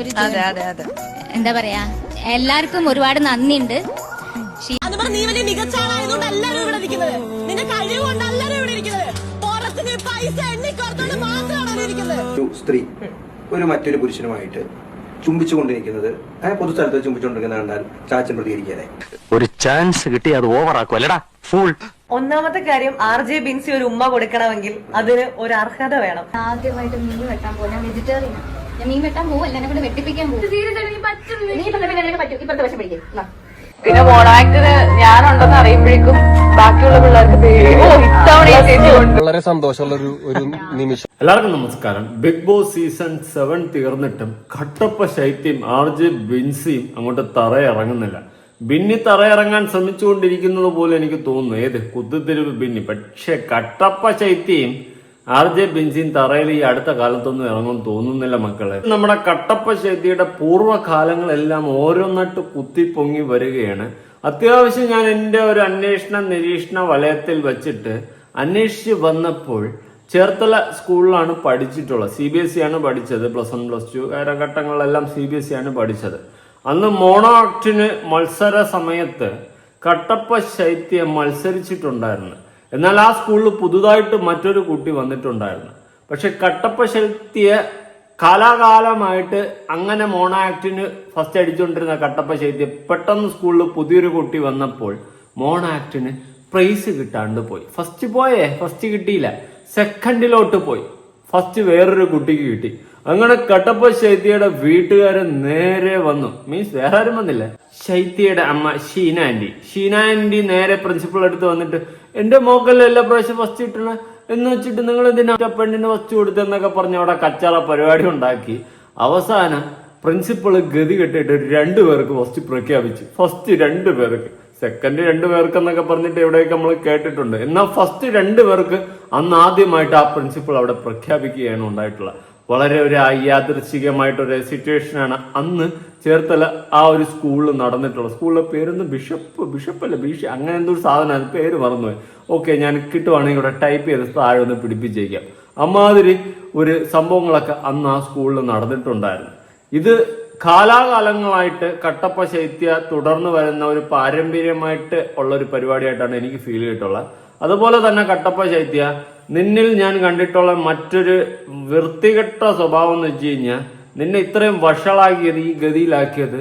ഒരു അതെ അതെ അതെ. എന്താ പറയാ? എല്ലാവർക്കും ഒരുപാട് നന്ദിയുണ്ട്. അത് പറഞ്ഞ് നീ വലിയ മികച്ച ആളായതുകൊണ്ട് എല്ലാരും ഇവിടെ ഇരിക്കുന്നത്. നിന്റെ കഴിവുകൊണ്ട് എല്ലാരും ഇവിടെ ഇരിക്കുന്നത്. പൈസ എണ്ണിക്കോർത്തോണ്ട് മാത്രമാണ് ഇരിക്കുന്നത്. സ്ത്രീ ഒരു മറ്റൊരു പുരുഷനുമായിട്ട് ചുംബിച്ചുകൊണ്ടിരിക്കുന്നത്. ആ പൊതുസ്ഥലത്ത് ചുംബിച്ചുകൊണ്ടിരിക്കുന്ന കണ്ടാൽ ചാച്ചൻ പ്രതികരിക്കാതെ ഒരു ചാൻസ് കിട്ടി അത് ഓവറാക്കുമല്ലടാ ഫുൾ ഒന്നാമത്തെ കാര്യം ആർ ജെ ബിൻസി ഒരു ഉമ്മ കൊടുക്കണമെങ്കിൽ അതിന് ഒരു അർഹത വേണം. ആദ്യമായിട്ട് മീൻ വെട്ടാൻ പോകും. ഞാൻ വെജിറ്റേറിയൻ ഞാൻ മീൻ വെട്ടാൻ പോവല്ല എന്നെ കൂടെ വെട്ടിപ്പിക്കാൻ പോകും പിന്നെ മോണാക്ടിന് ഞാനുണ്ടെന്ന് അറിയുമ്പോഴേക്കും ബാക്കിയുള്ള പിള്ളേർക്ക് പേടി. വളരെ സന്തോഷമുള്ള ഒരു ഒരു നിമിഷം. എല്ലാവർക്കും നമസ്കാരം. ബിഗ് ബോസ് സീസൺ സെവൻ തീർന്നിട്ടും കട്ടപ്പ ശൈത്യം ആർ ജെ ബിൻസിയും അങ്ങോട്ട് തറയിറങ്ങുന്നില്ല. ബിന്നി തറയിറങ്ങാൻ ശ്രമിച്ചുകൊണ്ടിരിക്കുന്നത് പോലെ എനിക്ക് തോന്നുന്നു. ഏത് കുത്തിത്തിരിവ് ബിന്നി പക്ഷെ കട്ടപ്പ ശൈത്യം ആർ ജെ ബിൻസിയും തറയിൽ ഈ അടുത്ത കാലത്തൊന്നും ഇറങ്ങും തോന്നുന്നില്ല മക്കളെ. നമ്മുടെ കട്ടപ്പ ശൈത്യയുടെ പൂർവകാലങ്ങളെല്ലാം ഓരോന്നായിട്ട് കുത്തിപ്പൊങ്ങി വരികയാണ്. അത്യാവശ്യം ഞാൻ എന്റെ ഒരു അന്വേഷണ നിരീക്ഷണ വലയത്തിൽ വെച്ചിട്ട് അന്വേഷിച്ച് വന്നപ്പോൾ ചേർത്തല സ്കൂളിലാണ് പഠിച്ചിട്ടുള്ളത്. സി ബി എസ് സി ആണ് പഠിച്ചത്. പ്ലസ് വൺ പ്ലസ് ടു കാലഘട്ടങ്ങളിലെല്ലാം സി ബി എസ് സി ആണ് പഠിച്ചത്. അന്ന് മോണോ ആക്ടിന് മത്സര സമയത്ത് കട്ടപ്പ ശൈത്യം മത്സരിച്ചിട്ടുണ്ടായിരുന്നു. എന്നാൽ ആ സ്കൂളിൽ പുതുതായിട്ട് മറ്റൊരു കുട്ടി വന്നിട്ടുണ്ടായിരുന്നു. പക്ഷെ കട്ടപ്പ ശൈത്യ കാലാകാലമായിട്ട് അങ്ങനെ മോണോ ആക്ടിന് ഫസ്റ്റ് അടിച്ചുകൊണ്ടിരുന്ന കട്ടപ്പ ശൈത്യം പെട്ടെന്ന് സ്കൂളിൽ പുതിയൊരു കുട്ടി വന്നപ്പോൾ മോണോ ആക്ടിന് പ്രൈസ് കിട്ടാണ്ട് പോയി. ഫസ്റ്റ് പോയേ ഫസ്റ്റ് കിട്ടിയില്ല. സെക്കൻഡിലോട്ട് പോയി. ഫസ്റ്റ് വേറൊരു കുട്ടിക്ക് കിട്ടി. അങ്ങനെ കട്ടപ്പ ശൈത്യയുടെ വീട്ടുകാരൻ നേരെ വന്നു. മീൻസ് വേറെ ആരും വന്നില്ല. ശൈത്യയുടെ അമ്മ ഷീന ആന്റി. ഷീന ആന്റി നേരെ പ്രിൻസിപ്പൾ അടുത്ത് വന്നിട്ട് എന്റെ മോക്കല്ലേ എല്ലാ പ്രാവശ്യം ഫസ്റ്റ് കിട്ടണ എന്ന് വെച്ചിട്ട് നിങ്ങൾ എന്തിനാ പെണ്ണിന് ഫസ്റ്റ് കൊടുത്തെന്നൊക്കെ പറഞ്ഞ് അവിടെ കച്ചറ പരിപാടി ഉണ്ടാക്കി. അവസാനം പ്രിൻസിപ്പൾ ഗതി കെട്ടിട്ട് രണ്ടു പേർക്ക് ഫസ്റ്റ് പ്രഖ്യാപിച്ചു. ഫസ്റ്റ് രണ്ടു പേർക്ക്. സെക്കൻഡ് രണ്ടു പേർക്ക് എന്നൊക്കെ പറഞ്ഞിട്ട് എവിടെയൊക്കെ നമ്മൾ കേട്ടിട്ടുണ്ട്. എന്നാൽ ഫസ്റ്റ് രണ്ടു പേർക്ക് അന്ന് ആദ്യമായിട്ട് ആ പ്രിൻസിപ്പൾ അവിടെ പ്രഖ്യാപിക്കുകയാണ് ഉണ്ടായിട്ടുള്ളത്. വളരെ ഒരു യാദൃശികമായിട്ടൊരു സിറ്റുവേഷനാണ് അന്ന് ചേർത്തല ആ ഒരു സ്കൂളിൽ നടന്നിട്ടുള്ളത് സ്കൂളിലെ പേരൊന്ന് ബിഷപ്പ് ബിഷപ്പല്ല ബിഷ അങ്ങനെ എന്തോ ഒരു സാധനമാണ്. പേര് മറന്നുപോയി. ഓക്കെ ഞാൻ കിട്ടുവാണെങ്കിൽ ഇവിടെ ടൈപ്പ് ചെയ്ത് താഴെ ഒന്ന് പിടിപ്പിച്ചേക്കാം. അമ്മാതിരി ഒരു സംഭവങ്ങളൊക്കെ അന്ന് ആ സ്കൂളിൽ നടന്നിട്ടുണ്ടായിരുന്നു. ഇത് കാലാകാലങ്ങളായിട്ട് കട്ടപ്പ ശൈത്യ തുടർന്ന് വരുന്ന ഒരു പാരമ്പര്യമായിട്ട് ഉള്ള ഒരു പരിപാടിയായിട്ടാണ് എനിക്ക് ഫീൽ ചെയ്തിട്ടുള്ളത്. അതുപോലെ തന്നെ കട്ടപ്പ ശൈത്യ നിന്നിൽ ഞാൻ കണ്ടിട്ടുള്ള മറ്റൊരു വൃത്തികെട്ട സ്വഭാവം എന്ന് വെച്ച് കഴിഞ്ഞാൽ നിന്നെ ഇത്രയും വഷളാക്കിയത് ഈ ഗതിയിലാക്കിയത്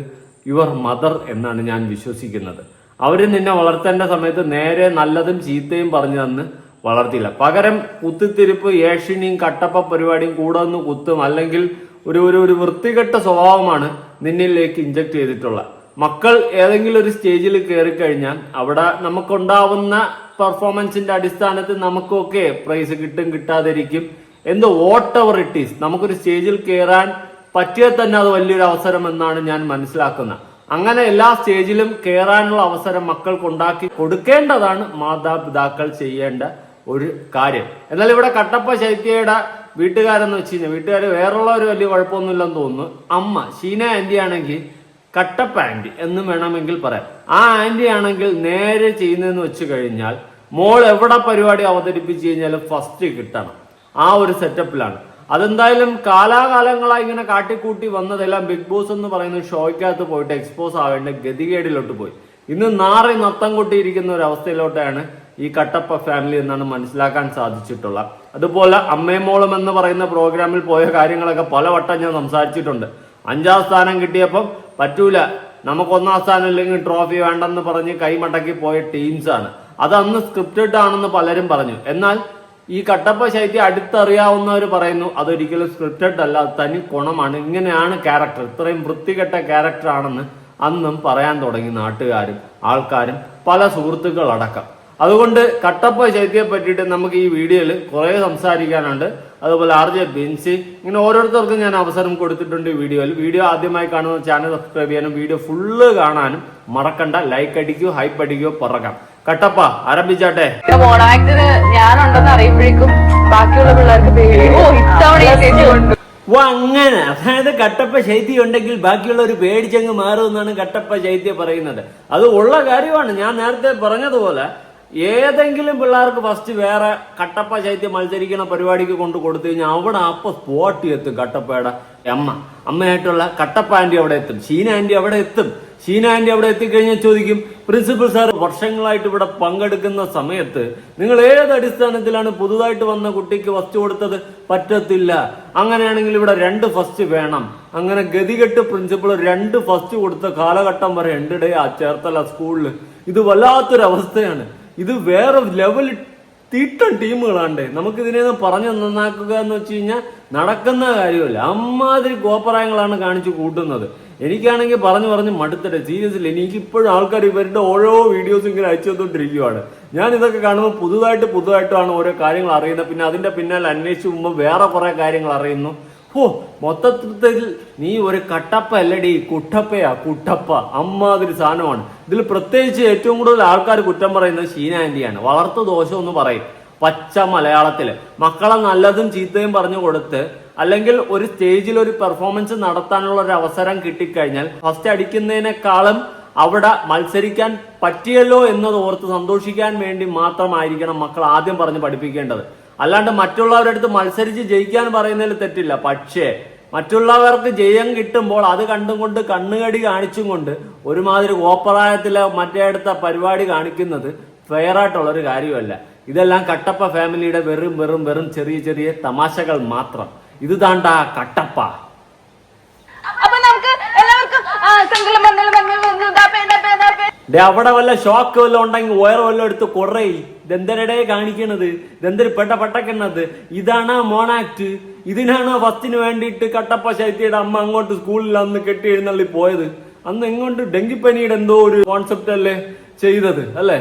യുവർ മദർ എന്നാണ് ഞാൻ വിശ്വസിക്കുന്നത്. അവർ നിന്നെ വളർത്തേണ്ട സമയത്ത് നേരെ നല്ലതും ചീത്തയും പറഞ്ഞു തന്ന് വളർത്തിയില്ല. പകരം കുത്തിത്തിരിപ്പ് ഏഷ്യനിയും കട്ടപ്പ പരിപാടിയും കൂടെ ഒന്ന് കുത്തും അല്ലെങ്കിൽ ഒരു ഒരു വൃത്തികെട്ട സ്വഭാവമാണ് നിന്നിലേക്ക് ഇഞ്ചക്ട് ചെയ്തിട്ടുള്ളത് മക്കൾ ഏതെങ്കിലും ഒരു സ്റ്റേജിൽ കയറി കഴിഞ്ഞാൽ അവിടെ നമുക്കുണ്ടാവുന്ന പെർഫോമൻസിന്റെ അടിസ്ഥാനത്തിൽ നമുക്കൊക്കെ പ്രൈസ് കിട്ടും കിട്ടാതിരിക്കും. എന്ത് വോട്ട് എവർ ഇറ്റ് ഈസ് നമുക്കൊരു സ്റ്റേജിൽ കയറാൻ പറ്റിയ തന്നെ അത് വലിയൊരു അവസരം എന്നാണ് ഞാൻ മനസ്സിലാക്കുന്നത്. അങ്ങനെ എല്ലാ സ്റ്റേജിലും കയറാനുള്ള അവസരം മക്കൾക്ക് ഉണ്ടാക്കി കൊടുക്കേണ്ടതാണ് മാതാപിതാക്കൾ ചെയ്യേണ്ട ഒരു കാര്യം. എന്നാൽ ഇവിടെ കട്ടപ്പ ശൈത്യയുടെ വീട്ടുകാരെന്ന് വെച്ച് കഴിഞ്ഞാൽ വീട്ടുകാർ വേറുള്ളവർ വലിയ കുഴപ്പമൊന്നുമില്ലെന്ന് തോന്നുന്നു. അമ്മ ഷീന ആന്റി ആണെങ്കിൽ കട്ടപ്പ ആന്റി എന്നും വേണമെങ്കിൽ പറയാം. ആ ആന്റി ആണെങ്കിൽ നേരെ ചെയ്യുന്നതെന്ന് വെച്ച് കഴിഞ്ഞാൽ മോൾ എവിടെ പരിപാടി അവതരിപ്പിച്ച് കഴിഞ്ഞാലും ഫസ്റ്റ് കിട്ടണം. ആ ഒരു സെറ്റപ്പിലാണ് അതെന്തായാലും കാലാകാലങ്ങളായി ഇങ്ങനെ കാട്ടിക്കൂട്ടി വന്നതെല്ലാം ബിഗ് ബോസ് എന്ന് പറയുന്ന ഷോയ്ക്കകത്ത് പോയിട്ട് എക്സ്പോസ് ആവേണ്ട ഗതികേടിലോട്ട് പോയി. ഇന്ന് നാറി നത്തം കൊട്ടിയിരിക്കുന്ന ഒരു അവസ്ഥയിലോട്ടാണ് ഈ കട്ടപ്പ ഫാമിലി എന്നാണ് മനസ്സിലാക്കാൻ സാധിച്ചിട്ടുള്ളത് അതുപോലെ അമ്മയമോളും എന്ന് പറയുന്ന പ്രോഗ്രാമിൽ പോയ കാര്യങ്ങളൊക്കെ പലവട്ടം ഞാൻ സംസാരിച്ചിട്ടുണ്ട്. അഞ്ചാം സ്ഥാനം കിട്ടിയപ്പം പറ്റൂല. നമുക്ക് ഒന്നാം സ്ഥാനം ഇല്ലെങ്കിൽ ട്രോഫി വേണ്ടെന്ന് പറഞ്ഞ് കൈമടക്കി പോയ ടീംസാണ് അത് അന്ന് സ്ക്രിപ്റ്റഡ് ആണെന്ന് പലരും പറഞ്ഞു. എന്നാൽ ഈ കട്ടപ്പ ശൈത്യം അടുത്തറിയാവുന്നവർ പറയുന്നു അതൊരിക്കലും സ്ക്രിപ്റ്റഡ് അല്ല തനി ഗുണമാണ് ഇങ്ങനെയാണ് ക്യാരക്ടർ ഇത്രയും വൃത്തികെട്ട ക്യാരക്ടർ ആണെന്ന് അന്നും പറയാൻ തുടങ്ങി നാട്ടുകാരും ആൾക്കാരും പല സുഹൃത്തുക്കളടക്കം. അതുകൊണ്ട് കട്ടപ്പ ശൈത്യയെ പറ്റിയിട്ട് നമുക്ക് ഈ വീഡിയോയിൽ കുറേ സംസാരിക്കാനുണ്ട്. അതുപോലെ ആർ ജെ ബിൻസി ഇങ്ങനെ ഓരോരുത്തർക്കും ഞാൻ അവസരം കൊടുത്തിട്ടുണ്ട് ഈ വീഡിയോയിൽ. വീഡിയോ ആദ്യമായി കാണുന്ന ചാനൽ സബ്സ്ക്രൈബ് ചെയ്യാനും വീഡിയോ ഫുള്ള് കാണാനും മറക്കണ്ട. ലൈക്ക് അടിക്കോ ഹൈപ്പ് അടിക്കോ പറക്കാം. കട്ടപ്പ ആരംഭിച്ചാട്ടെ. ഞാനുണ്ടെന്ന് അറിയുമ്പോഴേക്കും ബാക്കിയുള്ള പിള്ളേർക്ക് പേടി. ഓ ഇത്തവണ ഈ ചേച്ചി കൊണ്ട്. ഓ അങ്ങനെ. അതായത് കട്ടപ്പ ശൈത്യം ഉണ്ടെങ്കിൽ ബാക്കിയുള്ള ബാക്കിയുള്ളവർ പേടിച്ചങ്ങ് മാറുമെന്നാണ് കട്ടപ്പ ശൈത്യം പറയുന്നത്. അത് ഉള്ള കാര്യമാണ്. ഞാൻ നേരത്തെ പറഞ്ഞതുപോലെ ഏതെങ്കിലും പിള്ളേർക്ക് ഫസ്റ്റ് വേറെ കട്ടപ്പ ശൈത്യം മത്സരിക്കുന്ന പരിപാടിക്ക് കൊണ്ട് കൊടുത്തു കഴിഞ്ഞാൽ അവിടെ അപ്പൊ സ്പോട്ട് എത്തും കട്ടപ്പയുടെ അമ്മ അമ്മയായിട്ടുള്ള കട്ടപ്പ ആന്റി അവിടെ എത്തും. ഷീന ആന്റി അവിടെ എത്തും. ഷീന ആന്റി അവിടെ എത്തിക്കഴിഞ്ഞാൽ ചോദിക്കും പ്രിൻസിപ്പൽ സാർ വർഷങ്ങളായിട്ട് ഇവിടെ പങ്കെടുക്കുന്ന സമയത്ത് നിങ്ങൾ ഏത് അടിസ്ഥാനത്തിലാണ് പുതുതായിട്ട് വന്ന കുട്ടിക്ക് ഫസ്റ്റ് കൊടുത്തത്? പറ്റത്തില്ല. അങ്ങനെയാണെങ്കിൽ ഇവിടെ രണ്ട് ഫസ്റ്റ് വേണം. അങ്ങനെ ഗതികെട്ട് പ്രിൻസിപ്പൾ രണ്ട് ഫസ്റ്റ് കൊടുത്ത കാലഘട്ടം വരെ ഉണ്ട് ആ ചേർത്തല സ്കൂളിൽ ഇത് വല്ലാത്തൊരു അവസ്ഥയാണ് ഇത് വേറെ ലെവൽ തീട്ടം ടീമുകളാണ്ടേ. നമുക്ക് ഇതിനെ പറഞ്ഞു നന്നാക്കുക എന്ന് വെച്ച് കഴിഞ്ഞാൽ നടക്കുന്ന കാര്യമല്ല. അമ്മാതിരി കോപ്പറായങ്ങളാണ് കാണിച്ചു കൂട്ടുന്നത്. എനിക്കാണെങ്കിൽ പറഞ്ഞു പറഞ്ഞ് മടുത്തിട്ട്. സീരിയസ്ലി എനിക്ക് എനിക്കിപ്പോഴും ആൾക്കാർ ഇവരുടെ ഓരോ വീഡിയോസ് ഇങ്ങനെ അയച്ചു തന്നുകൊണ്ടിരിക്കുകയാണ് ഞാൻ ഇതൊക്കെ കാണുമ്പോൾ പുതുതായിട്ട് പുതുതായിട്ടാണ് ഓരോ കാര്യങ്ങൾ അറിയുന്നത്. പിന്നെ അതിന്റെ പിന്നാലെ അന്വേഷിച്ച് പോകുമ്പോൾ വേറെ കുറെ കാര്യങ്ങൾ അറിയുന്നു. ഹോ മൊത്തത്തിൽ നീ ഒരു കട്ടപ്പ അല്ലടി കുട്ടപ്പയാ കുട്ടപ്പ. അമ്മാതിരി സാധനമാണ്. ഇതിൽ പ്രത്യേകിച്ച് ഏറ്റവും കൂടുതൽ ആൾക്കാർ കുറ്റം പറയുന്നത് ഷീന ആന്റിയാണ്. വളർത്തു ദോഷം എന്ന് പറയും. പച്ച മലയാളത്തിൽ മക്കളെ നല്ലതും ചീത്തയും പറഞ്ഞു കൊടുത്ത് അല്ലെങ്കിൽ ഒരു സ്റ്റേജിൽ ഒരു പെർഫോമൻസ് നടത്താനുള്ള ഒരു അവസരം കിട്ടിക്കഴിഞ്ഞാൽ ഫസ്റ്റ് അടിക്കുന്നതിനേക്കാളും അവിടെ മത്സരിക്കാൻ പറ്റിയല്ലോ എന്നത് ഓർത്ത് സന്തോഷിക്കാൻ വേണ്ടി മാത്രമായിരിക്കണം മക്കൾ ആദ്യം പറഞ്ഞ് പഠിപ്പിക്കേണ്ടത്. അല്ലാണ്ട് മറ്റുള്ളവരുടെ അടുത്ത് മത്സരിച്ച് ജയിക്കാൻ പറയുന്നതിൽ തെറ്റില്ല. പക്ഷേ മറ്റുള്ളവർക്ക് ജയം കിട്ടുമ്പോൾ അത് കണ്ടും കൊണ്ട് കണ്ണുകടി കാണിച്ചും കൊണ്ട് ഒരുമാതിരി കോപ്പറായത്തിലെ മറ്റേ അടുത്ത പരിപാടി കാണിക്കുന്നത് ഫെയർ ആയിട്ടുള്ള ഒരു കാര്യമല്ല. ഇതെല്ലാം കട്ടപ്പ ഫാമിലിയുടെ വെറും വെറും വെറും ചെറിയ ചെറിയ തമാശകൾ മാത്രം. ഇത് താണ്ട കട്ടപ്പ. അപ്പൊ നമുക്ക് എല്ലാവർക്കും അവിടെ വല്ല ഷോക്ക് വല്ലതും ഉണ്ടെങ്കിൽ വയർ വല്ലതും എടുത്ത് കുറേ ഇതെന്തരടെ കാണിക്കണത് ഇതെന്തൊരു പെട്ട പട്ടക്കണത് ഇതാണ് മോണാക്ട്. ഇതിനാണ് ഫസ്റ്റിന് വേണ്ടിയിട്ട് കട്ടപ്പ ശൈത്യയുടെ അമ്മ അങ്ങോട്ട് സ്കൂളിൽ അന്ന് കെട്ടി എഴുന്നള്ളി പോയത്? അന്ന് എങ്ങോട്ട് ഡെങ്കിപ്പനിയുടെ എന്തോ ഒരു കോൺസെപ്റ്റ് അല്ലേ ചെയ്തത് അല്ലേ?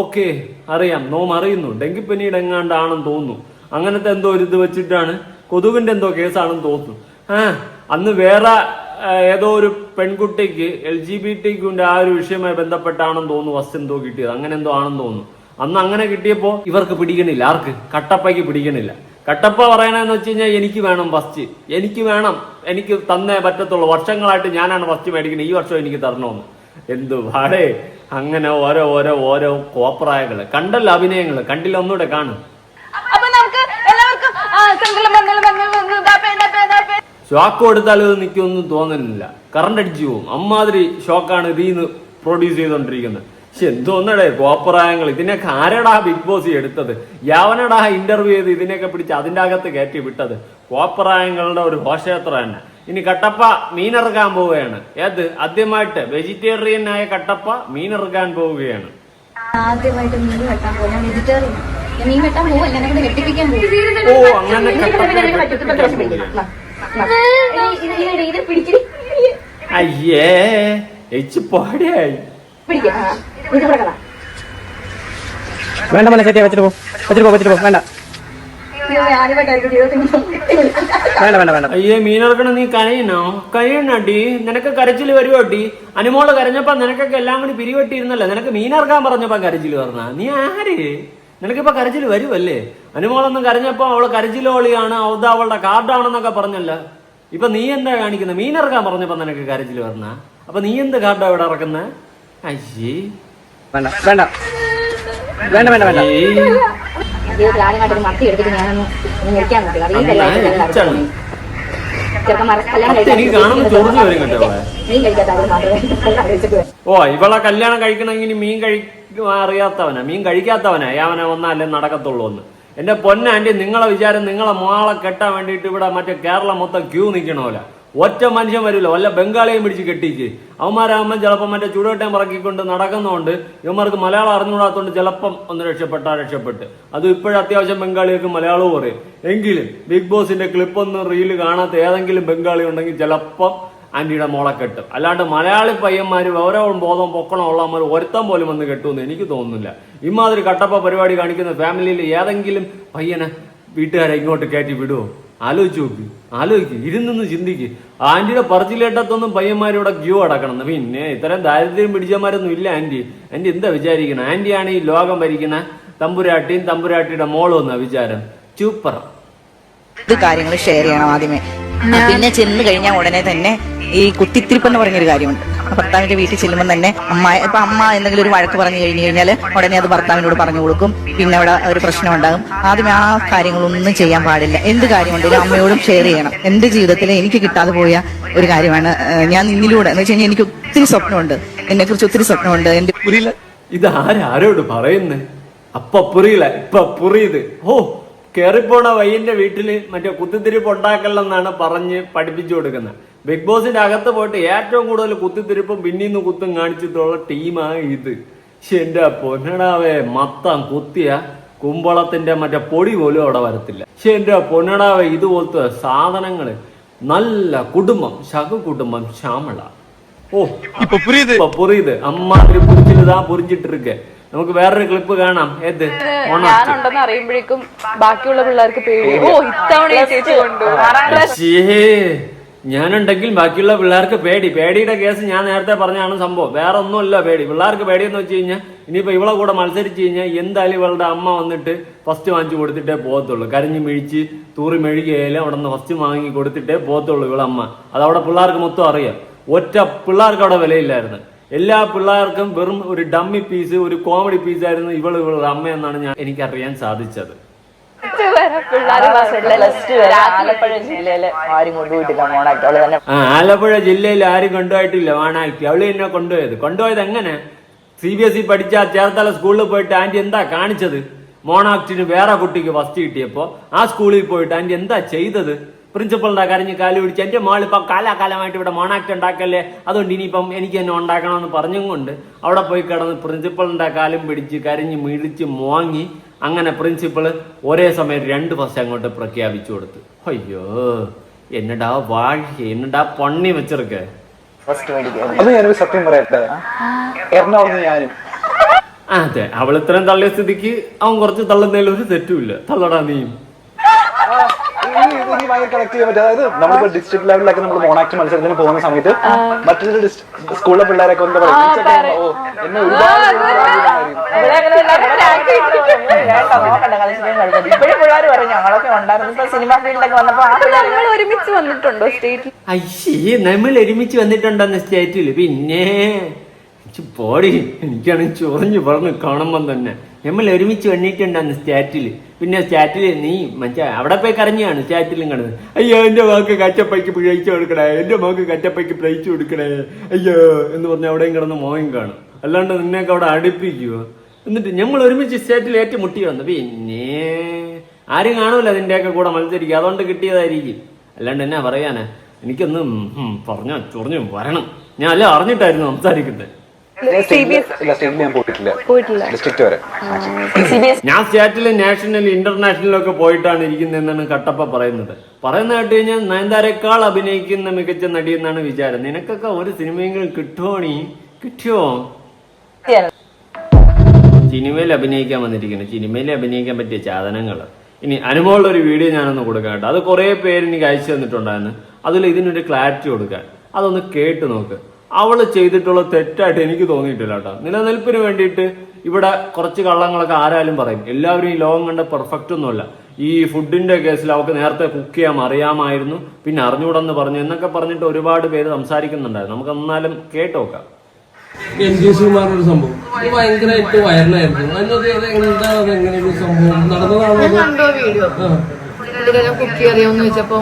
ഓക്കെ അറിയാം. നോം അറിയുന്നു. ഡെങ്കിപ്പനിയുടെ എങ്ങാണ്ടാണെന്ന് തോന്നുന്നു. അങ്ങനത്തെ എന്തോ ഒരു ഇത് വെച്ചിട്ടാണ് കൊതുകിന്റെ എന്തോ കേസാണെന്ന് തോന്നുന്നു. ആ അന്ന് വേറെ ഏതോ ഒരു പെൺകുട്ടിക്ക് എൽ ജി ബി ടിക്കുന്റെ ആ ഒരു വിഷയവുമായി ബന്ധപ്പെട്ടാണെന്ന് തോന്നുന്നു ഫസ്റ്റ് എന്തോ കിട്ടിയത്. അങ്ങനെ എന്തോ ആണെന്ന് തോന്നുന്നു. അന്ന് അങ്ങനെ കിട്ടിയപ്പോ ഇവർക്ക് പിടിക്കണില്ല. ആർക്ക്? കട്ടപ്പയ്ക്ക് പിടിക്കണില്ല. കട്ടപ്പ പറയണെന്ന് വെച്ച് കഴിഞ്ഞാൽ എനിക്ക് വേണം ഫസ്റ്റ് എനിക്ക് വേണം. എനിക്ക് തന്നേ പറ്റത്തുള്ളൂ. വർഷങ്ങളായിട്ട് ഞാനാണ് ഫസ്റ്റ് മേടിക്കുന്നത് ഈ വർഷം എനിക്ക് തരണമെന്ന്. എന്തു പാടേ? അങ്ങനെ ഓരോ ഓരോ ഓരോ കോപ്രായകൾ കണ്ടല്ലോ അഭിനയങ്ങൾ. കണ്ടില്ല ഒന്നുകൂടെ കാണും. ഷോക്ക് കൊടുത്താൽ ഇത് നിൽക്കുമെന്നും തോന്നുന്നില്ല കറണ്ട് അടിച്ചു പോകും. അമ്മാതിരി ഷോക്കാണ് ഇതിന്ന് പ്രൊഡ്യൂസ് ചെയ്തോണ്ടിരിക്കുന്നത്. എന്തോന്നടേ ഗോപ്രായങ്ങൾ ഇതിനൊക്കെ ആരടാ ബിഗ് ബോസ് എടുത്തത്? യാവനടാ ഇന്റർവ്യൂ ചെയ്ത് ഇതിനെയൊക്കെ പിടിച്ച് അതിന്റെ അകത്ത് കയറ്റി വിട്ടത്. ഗോപ്രായങ്ങളുടെ ഒരു ഘോഷയാത്ര തന്നെ. ഇനി കട്ടപ്പ മീനിറക്കാൻ പോവുകയാണ്. ഏത്? ആദ്യമായിട്ട് വെജിറ്റേറിയൻ ആയ കട്ടപ്പ മീനിറക്കാൻ പോവുകയാണ്. ആദ്യമായിട്ട് മീൻ വെട്ടാൻ വെജിറ്റേറിയൻ മീൻ വെട്ടാൻ പോകും എന്നെ കൊണ്ട് വെട്ടിപ്പിക്കാൻ ഓ അങ്ങനെ കട്ടപ്പ അയ്യേ എച്ച് പാടിയായി. വേണ്ട മോനെ സെറ്റ് വെച്ചിട്ട് പോ. വെച്ചിട്ട് പോ വെച്ചിട്ട് പോ. വേണ്ട. വേണ്ട വേണ്ട വേണ്ട. അയ്യേ മീനിറക്കണം നീ കരയണോ കരയണടി നിനക്ക് കരച്ചിൽ വരുവട്ടി അനുമോൾ കരഞ്ഞപ്പോ നിനക്കൊക്കെ എല്ലാം കൂടി പിരിവെട്ടിയിരുന്നല്ലോ. നിനക്ക് മീനിറക്കാൻ പറഞ്ഞപ്പോ കരച്ചിൽ പറഞ്ഞ നീ ആര്? നിനക്കിപ്പോ കരച്ചിൽ വരുവല്ലേ? അനുമോളൊന്നും കരഞ്ഞപ്പോ അവൾ കരച്ചിലോളിയാണ് അത് അവളുടെ കാർഡാണെന്നൊക്കെ പറഞ്ഞല്ല. ഇപ്പൊ നീ എന്താ കാണിക്കുന്നത് മീനിറക്കാൻ പറഞ്ഞപ്പോ നിനക്ക് കരച്ചിൽ പറഞ്ഞ അപ്പൊ നീ എന്ത് കാർഡാ ഇവിടെ ഇറക്കുന്ന? അയ്യേ. വേണ്ട വേണ്ട. വേണ്ട വേണ്ട വേണ്ട. ജീവിതത്തിൽ മത്തി എടുത്തിട്ട് ഞാനൊന്ന് അത് ഈ കല്യാണം. ഓ ഇവളെ കല്യാണം കഴിക്കണമെങ്കിൽ മീൻ കഴിക്കാൻ അറിയാത്തവനാ. മീൻ കഴിക്കാത്തവനാ. യാവന ഒന്നാലേ നടക്കത്തുള്ളൂ എന്ന്. എന്റെ പൊന്നാണ്ടി നിങ്ങളെ വിചാരം നിങ്ങളെ മോളെ കെട്ടാൻ വേണ്ടിയിട്ട് ഇവിടെ മറ്റേ കേരളം മൊത്തം ക്യൂ നിൽക്കണമല്ല ഒറ്റ മനുഷ്യൻ വരില്ല. വല്ല ബംഗാളിയും പിടിച്ച് കെട്ടിക്ക് അവന്മാരാകുമ്പോൾ ചിലപ്പോൾ മറ്റേ ചുടുവട്ടം പറക്കിക്കൊണ്ട് നടക്കുന്നതുകൊണ്ട് ഇവന്മാർക്ക് മലയാളം അറിഞ്ഞുകൂടാത്തതുകൊണ്ട് ചിലപ്പം ഒന്ന് രക്ഷപ്പെട്ടാ രക്ഷപ്പെട്ട്. അത് ഇപ്പോഴും അത്യാവശ്യം ബംഗാളികൾക്ക് മലയാളവും പറയും എങ്കിലും ബിഗ് ബോസിന്റെ ക്ലിപ്പൊന്നും റീൽ കാണാത്ത ഏതെങ്കിലും ബംഗാളി ഉണ്ടെങ്കിൽ ചിലപ്പം ആന്റിയുടെ മോളെ കെട്ടും. അല്ലാണ്ട് മലയാളി പയ്യന്മാർ വിവരവും ബോധം പൊക്കണം ഉള്ളമാർ ഒരുത്തം പോലും വന്ന് കെട്ടുമെന്ന് എനിക്ക് തോന്നുന്നില്ല. ഇമാതിരി കട്ടപ്പ പരിപാടി കാണിക്കുന്ന ഫാമിലിയിൽ ഏതെങ്കിലും പയ്യനെ വീട്ടുകാരെ ഇങ്ങോട്ട് കയറ്റി വിടുവോ? ആലോചിച്ച് നോക്ക് ആലോചിക്ക് ഇരുന്നൊന്ന് ചിന്തിക്ക്. ആന്റിയുടെ പറച്ചിലേട്ടത്തൊന്നും പയ്യന്മാർ ഇവിടെ ക്യൂ അടക്കണം. പിന്നെ ഇത്രയും ദാരിദ്ര്യം പിടിച്ചമാരൊന്നും ഇല്ല ആന്റി. ആന്റി എന്താ വിചാരിക്കണം? ആന്റിയാണ് ഈ ലോകം ഭരിക്കുന്ന തമ്പുരാട്ടിയും തമ്പുരാട്ടിയുടെ മോളും എന്നാ വിചാരം. സൂപ്പർ കാര്യങ്ങൾ ഷെയർ ചെയ്യണം ആദ്യമേ. പിന്നെ ചെന്ന് കഴിഞ്ഞാൽ ഉടനെ തന്നെ ഈ കുത്തിത്തിരിപ്പ് എന്ന് പറഞ്ഞൊരു കാര്യമുണ്ട്. ഭർത്താവിന്റെ വീട്ടിൽ ചെല്ലുമ്പോൾ തന്നെ അമ്മ ഇപ്പൊ അമ്മ എന്തെങ്കിലും ഒരു വഴക്ക് പറഞ്ഞു കഴിഞ്ഞു കഴിഞ്ഞാൽ ഉടനെ അത് ഭർത്താവിനോട് പറഞ്ഞു കൊടുക്കും. പിന്നെ അവിടെ ഒരു പ്രശ്നം ഉണ്ടാകും. ആദ്യം ആ കാര്യങ്ങളൊന്നും ചെയ്യാൻ പാടില്ല. എന്ത് കാര്യമുണ്ടെങ്കിലും അമ്മയോടും ഷെയർ ചെയ്യണം. എന്റെ ജീവിതത്തിൽ എനിക്ക് കിട്ടാതെ പോയ ഒരു കാര്യമാണ് ഞാൻ നിന്നിലൂടെ. എന്ന് വെച്ച് കഴിഞ്ഞാൽ എനിക്ക് ഒത്തിരി സ്വപ്നമുണ്ട്. എന്നെ കുറിച്ച് ഒത്തിരി സ്വപ്നമുണ്ട്. എന്റെ ഇത് ആരാരോട് പറയുന്നേ? അപ്പ പുറിയില്ല ഇപ്പൊ പുറിയത് ഓ കേറിപ്പോണ വയ്യന്റെ വീട്ടിൽ മറ്റേ കുത്തിത്തിരിപ്പ് ഉണ്ടാക്കല്ലെന്നാണ് പറഞ്ഞ് പഠിപ്പിച്ചു കൊടുക്കുന്നത്. ബിഗ് ബോസിന്റെ അകത്ത് പോയിട്ട് ഏറ്റവും കൂടുതൽ കുത്തിത്തിരിപ്പും പിന്നീന്ന് കുത്തും കാണിച്ചിട്ടുള്ള ടീമാണ് ഇത്. പക്ഷെ എന്റെ പൊന്നടാവേ മത്തം കുത്തിയ കുമ്പളത്തിന്റെ മറ്റേ പൊടി പോലും അവിടെ വരത്തില്ല. പക്ഷെ എന്റെ പൊന്നടാവേ ഇതുപോലത്തെ സാധനങ്ങൾ നല്ല കുടുംബം ശകു കുടുംബം ശ്യാമള. ഓ ഇപ്പൊ പുരിയത്. ഇപ്പൊ പുരിയത്. അമ്മാതിരി പുരിച്ചിട്ടതാ പുരിച്ചിട്ടിരിക്കേ നമുക്ക് വേറൊരു ക്ലിപ്പ് കാണാം. ഏത്? ഞാനുണ്ടെന്ന് അറിയുമ്പോഴേക്കും ബാക്കിയുള്ള പിള്ളേർക്ക് പേടി. ഓ ഇത്തവണ ഞാനുണ്ടെങ്കിൽ ബാക്കിയുള്ള പിള്ളേർക്ക് പേടി. പേടിയുടെ കേസ് ഞാൻ നേരത്തെ പറഞ്ഞാണ് സംഭവം. വേറെ ഒന്നുമല്ല പേടി. പിള്ളേർക്ക് പേടിയെന്ന് വെച്ച് കഴിഞ്ഞാൽ ഇനിയിപ്പോ ഇവളെ കൂടെ മത്സരിച്ച് കഴിഞ്ഞാൽ എന്തായാലും ഇവളുടെ അമ്മ വന്നിട്ട് ഫസ്റ്റ് വാങ്ങിച്ചു കൊടുത്തിട്ടേ പോകത്തുള്ളൂ. കരഞ്ഞു മിഴിച്ച് തൂറി മെഴുകിയായാലും അവിടെ നിന്ന് ഫസ്റ്റ് വാങ്ങി കൊടുത്തിട്ടേ പോകത്തുള്ളൂ ഇവളെ അമ്മ. അതവിടെ പിള്ളേർക്ക് മൊത്തം അറിയാം. ഒറ്റ പിള്ളേർക്ക് അവിടെ വിലയില്ലായിരുന്നു. എല്ലാ പിള്ളേർക്കും വെറും ഒരു ഡമ്മി പീസ് ഒരു കോമഡി പീസ് ആയിരുന്നു ഇവൾ ഇവളുടെ അമ്മയെന്നാണ് ഞാൻ എനിക്കറിയാൻ സാധിച്ചത്. ആലപ്പുഴ ജില്ലയിലെ ആരും കൊണ്ടുപോയിട്ടില്ല മോണാക്ട്. അവൾ തന്നെ ആ ആലപ്പുഴ ജില്ലയിൽ ആരും കൊണ്ടുപോയിട്ടില്ല വാണാക്കി അവൾ എന്നെ കൊണ്ടുപോയത്. കൊണ്ടുപോയത് എങ്ങനെ? സി ബി എസ് ഇ പഠിച്ച ചേർത്തല സ്കൂളിൽ പോയിട്ട് ആന്റി എന്താ കാണിച്ചത്? മോണാക്ടിന് വേറെ കുട്ടിക്ക് ഫസ്റ്റ് കിട്ടിയപ്പോ ആ സ്കൂളിൽ പോയിട്ട് ആന്റി എന്താ ചെയ്തത്? പ്രിൻസിപ്പളിന്റെ കരഞ്ഞ് കാലു പിടിച്ച് എന്റെ മോൾ ഇപ്പം കാലാകാലമായിട്ട് ഇവിടെ മോണാക്ട് ഉണ്ടാക്കല്ലേ? അതുകൊണ്ട് ഇനിയിപ്പം എനിക്ക് തന്നെ ഉണ്ടാക്കണമെന്ന് പറഞ്ഞും കൊണ്ട് അവിടെ പോയി കിടന്ന് പ്രിൻസിപ്പളിന്റെ കാലും പിടിച്ച് കരഞ്ഞ് മിഴിച്ച് മോങ്ങി അങ്ങനെ പ്രിൻസിപ്പൾ ഒരേ സമയം രണ്ട് ഫസ്റ്റ് അങ്ങോട്ട് പ്രഖ്യാപിച്ചു കൊടുത്തു. അയ്യോ എന്നടാ വാഴ എന്നടാ പണ്ണി വെച്ചിരിക്കേ അത് ഞാനൊരു സത്യം പറയട്ടെ എറണാകുളത്ത് ഞാനും. അതെ അവൾ ഇത്രയും തള്ളിയ സ്ഥിതിക്ക് അവൻ കുറച്ച് തള്ളുന്നതിൽ ഒരു തെറ്റുമില്ല. തള്ളടാ നീയും. ഭയങ്കര കണക്ട് ചെയ്യാൻ പറ്റും. അതായത് നമ്മളിപ്പോ ഡിസ്ട്രിക്ട് ലെവലിലൊക്കെ നമ്മൾ മോണാക്ട് മത്സരത്തിന് പോകുന്ന സമയത്ത് മറ്റൊരു സ്കൂളിലെ പിള്ളേരൊക്കെ എന്താ? പറയുക ഓ എന്നെ ഒരുമിച്ച് വന്നിട്ടുണ്ടോ സ്റ്റേറ്റിൽ അയ്യേ നമ്മൾ ഒരുമിച്ച് വന്നിട്ടുണ്ടെന്ന് സ്റ്റേറ്റിൽ പിന്നെ പോടി. എനിക്കാണെങ്കിൽ ചൊറിഞ്ഞു പറഞ്ഞു കാണുമ്പം തന്നെ. നമ്മൾ ഒരുമിച്ച് വന്നിട്ടുണ്ടെന്ന് സ്റ്റാറ്റിൽ പിന്നെ ചാറ്റിൽ നീ മറ്റേ അവിടെ പോയി കരഞ്ഞാണ് ചാറ്റിലും കണ്ടത്. അയ്യോ എന്റെ മകൾക്ക് കച്ചപ്പയ്ക്ക് പ്രയിച്ചു കൊടുക്കണേ എന്റെ മകൾക്ക് കച്ചപ്പയ്ക്ക് പ്രയിച്ചു കൊടുക്കണേ. അയ്യോ എന്ന് പറഞ്ഞ് അവിടെയും കിടന്ന് മോയും കാണും. അല്ലാണ്ട് നിന്നെയൊക്കെ അവിടെ അടുപ്പിക്കുവോ? എന്നിട്ട് നമ്മൾ ഒരുമിച്ച് സ്റ്റേറ്റിൽ ഏറ്റുമുട്ടി വന്നു. പിന്നെ ആരും കാണൂല അതിന്റെയൊക്കെ കൂടെ മത്സരിക്കുക. അതുകൊണ്ട് കിട്ടിയതായിരിക്കും. അല്ലാണ്ട് എന്നാ പറയാനാ? എനിക്കൊന്ന് പറഞ്ഞോ ചൊറിഞ്ഞു വരണം. ഞാൻ അല്ല അറിഞ്ഞിട്ടായിരുന്നു സ്റ്റേറ്റിൽ ഞാൻ പോയിട്ടില്ല. പോയിട്ടില്ല. ഡിസ്ട്രിക്ട് വരെ. ഞാൻ സ്റ്റേറ്റിലും നാഷണലും ഇന്റർനാഷണലും ഒക്കെ പോയിട്ടാണ് ഇരിക്കുന്നതെന്നാണ് കട്ടപ്പ പറയുന്നത്. പറയുന്ന കേട്ട് കഴിഞ്ഞാൽ നയൻതാരേക്കാൾ അഭിനയിക്കുന്ന മികച്ച നടി എന്നാണ് വിചാരം. നിനക്കൊക്കെ ഒരു സിനിമയെങ്കിലും കിട്ടുവോണി കിട്ടിയോ? കിട്ടുമോ സിനിമയിൽ അഭിനയിക്കാൻ വന്നിരിക്കുന്നു. സിനിമയിൽ അഭിനയിക്കാൻ പറ്റിയ സാധനങ്ങൾ ഇനി അനുഭവമുള്ള ഒരു വീഡിയോ ഞാനൊന്ന് കൊടുക്കാം കേട്ടോ. അത് കുറേ പേര് എനിക്ക് അയച്ചു തന്നിട്ടുണ്ടായിരുന്നു. അതിൽ ഇതിനൊരു ക്ലാരിറ്റി കൊടുക്കാൻ. അതൊന്ന് കേട്ട് നോക്ക്. അവൾ ചെയ്തിട്ടുള്ള തെറ്റായിട്ട് എനിക്ക് തോന്നിയിട്ടില്ല കേട്ടോ. നിലനിൽപ്പിന് വേണ്ടിയിട്ട് ഇവിടെ കുറച്ച് കള്ളങ്ങളൊക്കെ ആരായാലും പറയും. എല്ലാവരും ഈ ലോകം കണ്ട പെർഫെക്റ്റ് ഒന്നുമല്ല. ഈ ഫുഡിന്റെ കേസിൽ അവൾക്ക് നേരത്തെ കുക്ക് ചെയ്യാൻ അറിയാമായിരുന്നു. പിന്നെ അറിഞ്ഞുകൂടെന്ന് പറഞ്ഞു എന്നൊക്കെ പറഞ്ഞിട്ട് ഒരുപാട് പേര് സംസാരിക്കുന്നുണ്ടായിരുന്നു. നമുക്ക് എന്നാലും കേട്ട് നോക്കാം. എൻ ജി സംഭവം. ഭയങ്കരമായിട്ട് വയറിനായിരുന്നു എന്താണ് അത് സംഭവം? നടന്നതാണോ? വീഡിയോ. കുക്കി അറിയാമെന്ന് ചോദിച്ചപ്പോ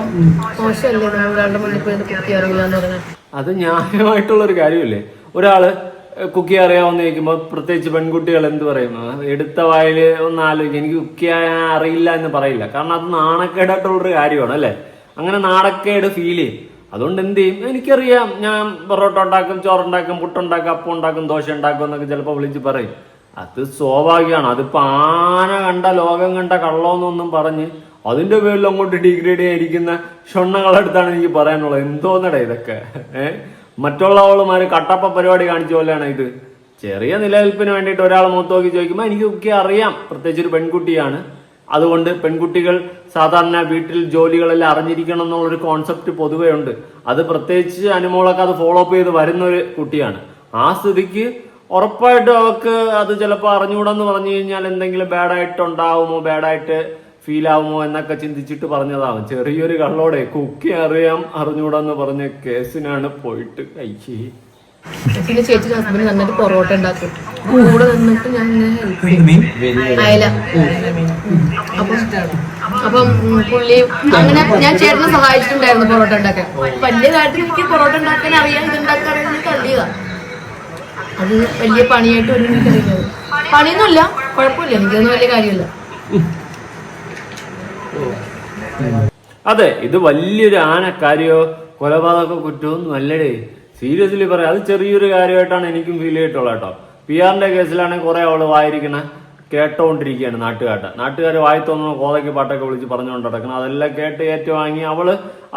മോശമല്ലേ? നമ്മൾ രണ്ട് മണിക്കൂർ കുക്കി അറിയാന്ന് പറഞ്ഞാൽ അത് ന്യായമായിട്ടുള്ള ഒരു കാര്യമില്ലേ? ഒരാൾ കുക്കി അറിയാവുന്ന ചോദിക്കുമ്പോൾ പ്രത്യേകിച്ച് പെൺകുട്ടികൾ എന്ത് പറയും? എടുത്ത വായിൽ ഒന്ന് ആലോചിക്കും എനിക്ക് കുക്ക് ചെയ്യാൻ അറിയില്ല എന്ന് പറയില്ല. കാരണം അത് നാണക്കേടായിട്ടുള്ളൊരു കാര്യമാണ് അല്ലേ? അങ്ങനെ നാണക്കേട് ഫീൽ ചെയ്യും. അതുകൊണ്ട് എന്ത് ചെയ്യും? എനിക്കറിയാം ഞാൻ പൊറോട്ട ഉണ്ടാക്കും ചോറുണ്ടാക്കും പുട്ടുണ്ടാക്കും അപ്പം ഉണ്ടാക്കും ദോശ ഉണ്ടാക്കും എന്നൊക്കെ ചിലപ്പോൾ വിളിച്ച് പറയും. അത് സ്വാഭാവികമാണ്. അതിപ്പോൾ ആന കണ്ട ലോകം കണ്ട കള്ളമെന്നൊന്നും പറഞ്ഞ് അതിന്റെ പേരിൽ അങ്ങോട്ട് ഡിഗ്രേഡ് ചെയ്യാനിരിക്കുന്ന ഷൊണ്ണകളെടുത്താണ് എനിക്ക് പറയാനുള്ളത്. എന്തോന്നടേ ഇതൊക്കെ? ഏഹ് മറ്റുള്ളവളുമാര് കട്ടപ്പ പരിപാടി കാണിച്ച പോലെയാണ് ഇത്. ചെറിയ നിലനിൽപ്പിന് വേണ്ടിയിട്ട് ഒരാൾ മുഖത്ത് നോക്കി ചോദിക്കുമ്പോൾ എനിക്ക് ഒക്കെ അറിയാം. പ്രത്യേകിച്ച് ഒരു പെൺകുട്ടിയാണ്. അതുകൊണ്ട് പെൺകുട്ടികൾ സാധാരണ വീട്ടിൽ ജോലികളെല്ലാം അറിഞ്ഞിരിക്കണം എന്നുള്ളൊരു കോൺസെപ്റ്റ് പൊതുവേ ഉണ്ട്. അത് പ്രത്യേകിച്ച് അനുമോളൊക്കെ അത് ഫോളോ അപ്പ് ചെയ്ത് വരുന്ന ഒരു കുട്ടിയാണ്. ആ സ്ഥിതിക്ക് ഉറപ്പായിട്ടും അവർക്ക് അത് ചിലപ്പോൾ അറിഞ്ഞുകൂടെന്ന് പറഞ്ഞു കഴിഞ്ഞാൽ എന്തെങ്കിലും ബാഡായിട്ട് ഉണ്ടാവുമോ ബാഡായിട്ട് ഫീൽ ആവുമോ എന്നൊക്കെ ചിന്തിച്ചിട്ട് പറഞ്ഞതാണ്. ചെറിയൊരു കള്ളോടെ കുക്കി അറിയാം അറിഞ്ഞുകൂടെന്ന് പറഞ്ഞ കേസിനാണ് പോയിട്ട് കഴിച്ചു പിന്നെ ചേച്ചി ഹസ്ബൻഡ് നന്നായിട്ട് പൊറോട്ട ഉണ്ടാക്കും. കൂടെ നിന്നിട്ട് ഞാൻ അയല. അപ്പം അപ്പം പുള്ളി അങ്ങനെ ഞാൻ ചേട്ടനെ സഹായിച്ചിട്ടുണ്ടായിരുന്നു പൊറോട്ട ഉണ്ടാക്കാൻ. വലിയ കാര്യത്തിൽ എനിക്ക് പൊറോട്ട ഉണ്ടാക്കാൻ അറിയാൻ ഇതുണ്ടാക്കാൻ അറിയാൻ തള്ളിയതാ അത് വലിയ പണിയായിട്ട് ഒരു എനിക്കറിയുന്നത് പണിയൊന്നുമില്ല കുഴപ്പമില്ല. എനിക്കൊന്നും വലിയ കാര്യമില്ല. അതെ ഇത് വലിയൊരു ആനക്കാര്യോ കൊലപാതക കുറ്റമൊന്നും അല്ലടേ. സീരിയസ്ലി പറയാം അത് ചെറിയൊരു കാര്യമായിട്ടാണ് എനിക്കും ഫീൽ ചെയ്തിട്ടുള്ളത് കേട്ടോ. പി ആറിന്റെ കേസിലാണെങ്കിൽ കുറെ അവൾ വായിരിക്കണ കേട്ടോണ്ടിരിക്കുകയാണ് നാട്ടുകാട്ട നാട്ടുകാർ വായി തോന്നുന്ന കോതയ്ക്ക് പാട്ടൊക്കെ വിളിച്ച് പറഞ്ഞുകൊണ്ട് നടക്കണം. അതെല്ലാം കേട്ട് ഏറ്റുവാങ്ങി അവൾ